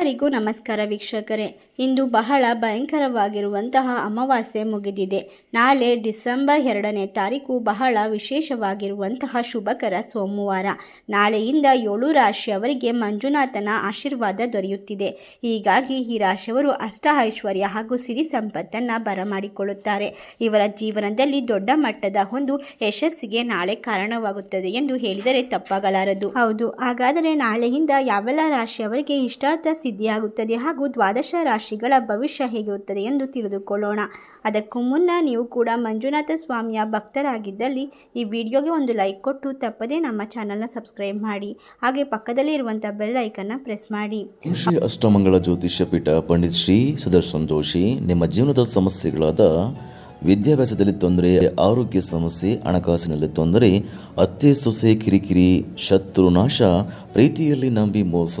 ಎಲ್ಲರಿಗೂ ನಮಸ್ಕಾರ ವೀಕ್ಷಕರೇ. ಇಂದು ಬಹಳ ಭಯಂಕರವಾಗಿರುವಂತಹ ಅಮಾವಾಸ್ಯೆ ಮುಗಿದಿದೆ. ನಾಳೆ ಡಿಸೆಂಬರ್ ಎರಡನೇ ತಾರೀಕು ಬಹಳ ವಿಶೇಷವಾಗಿರುವಂತಹ ಶುಭಕರ ಸೋಮವಾರ. ನಾಳೆಯಿಂದ ಏಳು ರಾಶಿಯವರಿಗೆ ಮಂಜುನಾಥನ ಆಶೀರ್ವಾದ ದೊರೆಯುತ್ತಿದೆ. ಹೀಗಾಗಿ ಈ ರಾಶಿಯವರು ಅಷ್ಟ ಐಶ್ವರ್ಯ ಹಾಗೂ ಸಿರಿ ಸಂಪತ್ತನ್ನು ಬರಮಾಡಿಕೊಳ್ಳುತ್ತಾರೆ. ಇವರ ಜೀವನದಲ್ಲಿ ದೊಡ್ಡ ಮಟ್ಟದ ಒಂದು ಯಶಸ್ಸಿಗೆ ನಾಳೆ ಕಾರಣವಾಗುತ್ತದೆ ಎಂದು ಹೇಳಿದರೆ ತಪ್ಪಾಗಲಾರದು. ಹೌದು, ಹಾಗಾದರೆ ನಾಳೆಯಿಂದ ಯಾವೆಲ್ಲ ರಾಶಿಯವರಿಗೆ ಇಷ್ಟಾರ್ಥ ಸಿದ್ಧಿಯಾಗುತ್ತದೆ ಹಾಗೂ ದ್ವಾದಶ ರಾಶಿಗಳ ಭವಿಷ್ಯ ಹೇಗಿರುತ್ತದೆ ಎಂದು ತಿಳಿದುಕೊಳ್ಳೋಣ. ಅದಕ್ಕೂ ಮುನ್ನ ನೀವು ಕೂಡ ಮಂಜುನಾಥ ಸ್ವಾಮಿಯ ಭಕ್ತರಾಗಿದ್ದಲ್ಲಿ ಈ ವಿಡಿಯೋಗೆ ಒಂದು ಲೈಕ್ ಕೊಟ್ಟು ತಪ್ಪದೇ ನಮ್ಮ ಚಾನಲ್ನ ಸಬ್ಸ್ಕ್ರೈಬ್ ಮಾಡಿ. ಹಾಗೆ ಪಕ್ಕದಲ್ಲಿ ಇರುವಂಥ ಐಕನ್ನ ಪ್ರೆಸ್ ಮಾಡಿ. ಶ್ರೀ ಅಷ್ಟಮಂಗಳ ಜ್ಯೋತಿಷ್ಯ ಪೀಠ ಪಂಡಿತ್ ಶ್ರೀ ಸುದರ್ಶನ್ ಜೋಶಿ ನಿಮ್ಮ ಜೀವನದ ಸಮಸ್ಯೆಗಳಾದ ವಿದ್ಯಾಭ್ಯಾಸದಲ್ಲಿ ತೊಂದರೆ, ಆರೋಗ್ಯ ಸಮಸ್ಯೆ, ಹಣಕಾಸಿನಲ್ಲಿ ತೊಂದರೆ, ಅತ್ತೆ ಸೊಸೆ ಕಿರಿಕಿರಿ, ಶತ್ರು ನಾಶ, ಪ್ರೀತಿಯಲ್ಲಿ ನಂಬಿ ಮೋಸ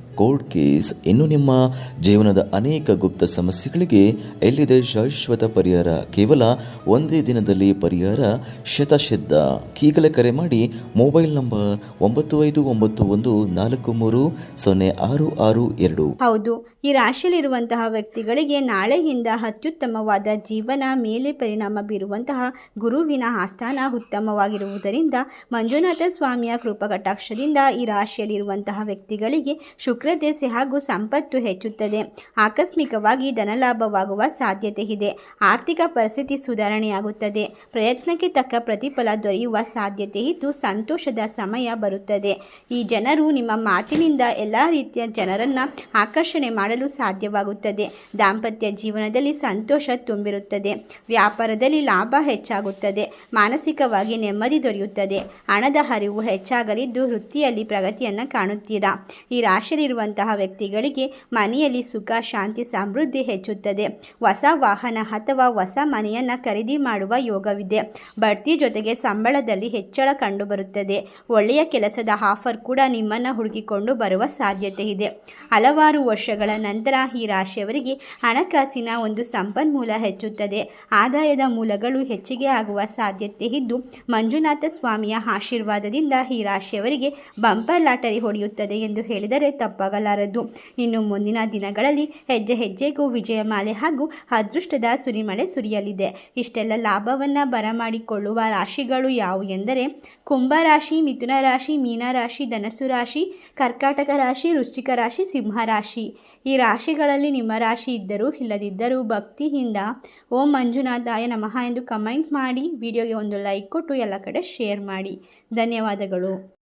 ಕೋರ್ಟ್ ಕೇಸ್ ಇನ್ನು ನಿಮ್ಮ ಜೀವನದ ಅನೇಕ ಗುಪ್ತ ಸಮಸ್ಯೆಗಳಿಗೆ ಎಲ್ಲಿದೆ ಶಾಶ್ವತ ಪರಿಹಾರ? ಕೇವಲ ಒಂದೇ ದಿನದಲ್ಲಿ ಪರಿಹಾರ? ಶತಸಿದ್ಧ ಈಗಲೇ ಕರೆ ಮಾಡಿ ಮೊಬೈಲ್ ನಂಬರ್ ಒಂಬತ್ತು ಐದು ಒಂಬತ್ತು ಒಂದು ನಾಲ್ಕು ಮೂರು ಸೊನ್ನೆ ಆರು ಆರು ಎರಡು. ಹೌದು. ಈ ರಾಶಿಯಲ್ಲಿರುವಂತಹ ವ್ಯಕ್ತಿಗಳಿಗೆ ನಾಳೆಯಿಂದ ಅತ್ಯುತ್ತಮವಾದ ಜೀವನ ಮೇಲೆ ಪರಿಣಾಮ ಬೀರುವಂತಹ ಗುರುವಿನ ಆಸ್ಥಾನ ಉತ್ತಮವಾಗಿರುವುದರಿಂದ ಮಂಜುನಾಥ ಸ್ವಾಮಿಯ ಕೃಪಕಟಾಕ್ಷದಿಂದ ಈ ರಾಶಿಯಲ್ಲಿರುವಂತಹ ವ್ಯಕ್ತಿಗಳಿಗೆ ಶುಕ್ರದೆಸೆ ಹಾಗೂ ಸಂಪತ್ತು ಹೆಚ್ಚುತ್ತದೆ. ಆಕಸ್ಮಿಕವಾಗಿ ಧನಲಾಭವಾಗುವ ಸಾಧ್ಯತೆ ಇದೆ. ಆರ್ಥಿಕ ಪರಿಸ್ಥಿತಿ ಸುಧಾರಣೆಯಾಗುತ್ತದೆ. ಪ್ರಯತ್ನಕ್ಕೆ ತಕ್ಕ ಪ್ರತಿಫಲ ದೊರೆಯುವ ಸಾಧ್ಯತೆ ಇದ್ದು ಸಂತೋಷದ ಸಮಯ ಬರುತ್ತದೆ. ಈ ಜನರು ನಿಮ್ಮ ಮಾತಿನಿಂದ ಎಲ್ಲ ರೀತಿಯ ಜನರನ್ನು ಆಕರ್ಷಣೆ ಮಾಡಲು ಸಾಧ್ಯವಾಗುತ್ತದೆ. ದಾಂಪತ್ಯ ಜೀವನದಲ್ಲಿ ಸಂತೋಷ ತುಂಬಿರುತ್ತದೆ. ವ್ಯಾಪಾರದಲ್ಲಿ ಲಾಭ ಹೆಚ್ಚಾಗುತ್ತದೆ. ಮಾನಸಿಕವಾಗಿ ನೆಮ್ಮದಿ ದೊರೆಯುತ್ತದೆ. ಹಣದ ಹರಿವು ಹೆಚ್ಚಾಗಲಿದ್ದು ವೃತ್ತಿಯಲ್ಲಿ ಪ್ರಗತಿಯನ್ನು ಕಾಣುತ್ತೀರಾ? ಈ ರಾಶಿಯಲ್ಲಿರುವಂತಹ ವ್ಯಕ್ತಿಗಳಿಗೆ ಮನೆಯಲ್ಲಿ ಸುಖ, ಶಾಂತಿ, ಸಮೃದ್ಧಿ ಹೆಚ್ಚುತ್ತದೆ. ಹೊಸ ವಾಹನ ಅಥವಾ ಹೊಸ ಮನೆಯನ್ನು ಖರೀದಿ ಮಾಡುವ ಯೋಗವಿದೆ. ಬಡ್ತಿ ಜೊತೆಗೆ ಸಂಬಳದಲ್ಲಿ ಹೆಚ್ಚಳ ಕಂಡುಬರುತ್ತದೆ. ಒಳ್ಳೆಯ ಕೆಲಸದ ಆಫರ್ ಕೂಡ ನಿಮ್ಮನ್ನು ಹುಡುಕಿಕೊಂಡು ಬರುವ ಸಾಧ್ಯತೆ ಇದೆ. ಹಲವಾರು ವರ್ಷಗಳ ನಂತರ ಈ ರಾಶಿಯವರಿಗೆ ಹಣಕಾಸಿನ ಒಂದು ಸಂಪನ್ಮೂಲ ಹೆಚ್ಚುತ್ತದೆ. ಆದಾಯದ ಮೂಲಗಳು ಹೆಚ್ಚಿಗೆ ಆಗುವ ಸಾಧ್ಯತೆ ಇದ್ದು, ಮಂಜುನಾಥ ಸ್ವಾಮಿಯ ಆಶೀರ್ವಾದದಿಂದ ಈ ರಾಶಿಯವರಿಗೆ ಬಂಪರ್ ಲಾಟರಿ ಹೊಡೆಯುತ್ತದೆ ಎಂದು ಹೇಳಿದರೆ ತಪ್ಪಾಗಲಾರದು ಇನ್ನು ಮುಂದಿನ ದಿನಗಳಲ್ಲಿ ಹೆಜ್ಜೆ ಹೆಜ್ಜೆಗೂ ವಿಜಯಮಾಲೆ ಹಾಗೂ ಅದೃಷ್ಟದ ಸುರಿಮಳೆ ಸುರಿಯಲಿದೆ. ಇಷ್ಟೆಲ್ಲ ಲಾಭವನ್ನು ಬರಮಾಡಿಕೊಳ್ಳುವ ರಾಶಿಗಳು ಯಾವುವು ಎಂದರೆ ಕುಂಭರಾಶಿ ಮಿಥುನ ರಾಶಿ ಮೀನರಾಶಿ ಧನಸ್ಸು ರಾಶಿ, ಕರ್ಕಾಟಕ ರಾಶಿ, ವೃಶ್ಚಿಕ ರಾಶಿ, ಸಿಂಹ ರಾಶಿ. ಈ ರಾಶಿಗಳಲ್ಲಿ ನಿಮ್ಮ ರಾಶಿ ಇದ್ದರೂ ಇಲ್ಲದಿದ್ದರೂ ಭಕ್ತಿಯಿಂದ ಓಂ ಮಂಜುನಾಥಾಯ ನಮಃ ಎಂದು ಕಮೆಂಟ್ ಮಾಡಿ, ವಿಡಿಯೋಗೆ ಒಂದು ಲೈಕ್ ಕೊಟ್ಟು ಎಲ್ಲ ಕಡೆ ಶೇರ್ ಮಾಡಿ. ಧನ್ಯವಾದಗಳು.